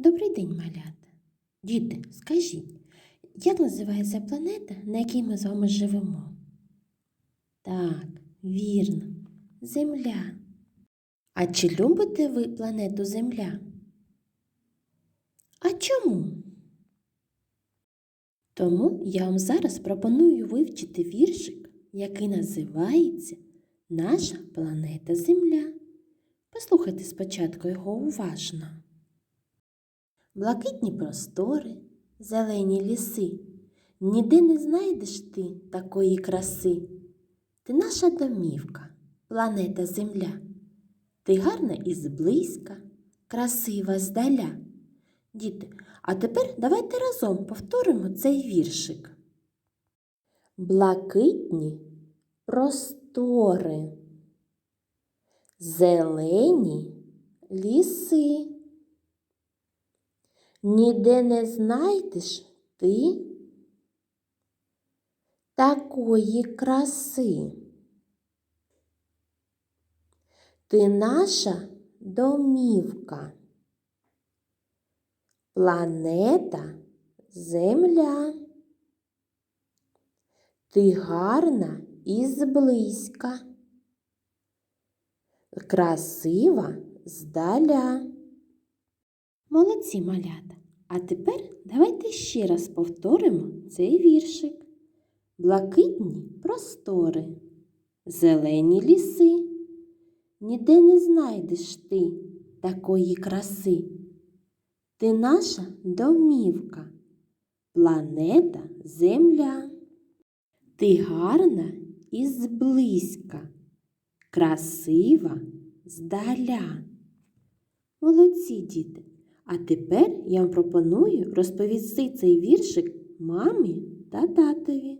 Добрий день, малята. Діти, скажіть, як називається планета, на якій ми з вами живемо? Так, вірно, Земля. А чи любите ви планету Земля? А чому? Тому я вам зараз пропоную вивчити віршик, який називається Наша планета Земля. Послухайте спочатку його уважно. Блакитні простори, зелені ліси, ніде не знайдеш ти такої краси. Ти наша домівка, планета Земля. Ти гарна і зблизька, красива здаля. Діти, а тепер давайте разом повторимо цей віршик. Блакитні простори, зелені ліси. Ніде не знайдеш ти такої краси. Ти наша домівка, планета Земля. Ти гарна і зблизька, красива здаля. Молодці малята. А тепер давайте ще раз повторимо цей віршик. Блакитні простори, зелені ліси. Ніде не знайдеш ти такої краси. Ти наша домівка, планета Земля. Ти гарна і зблизька, красива здаля. Молодці діти! А тепер я вам пропоную розповісти цей віршик мамі та татові.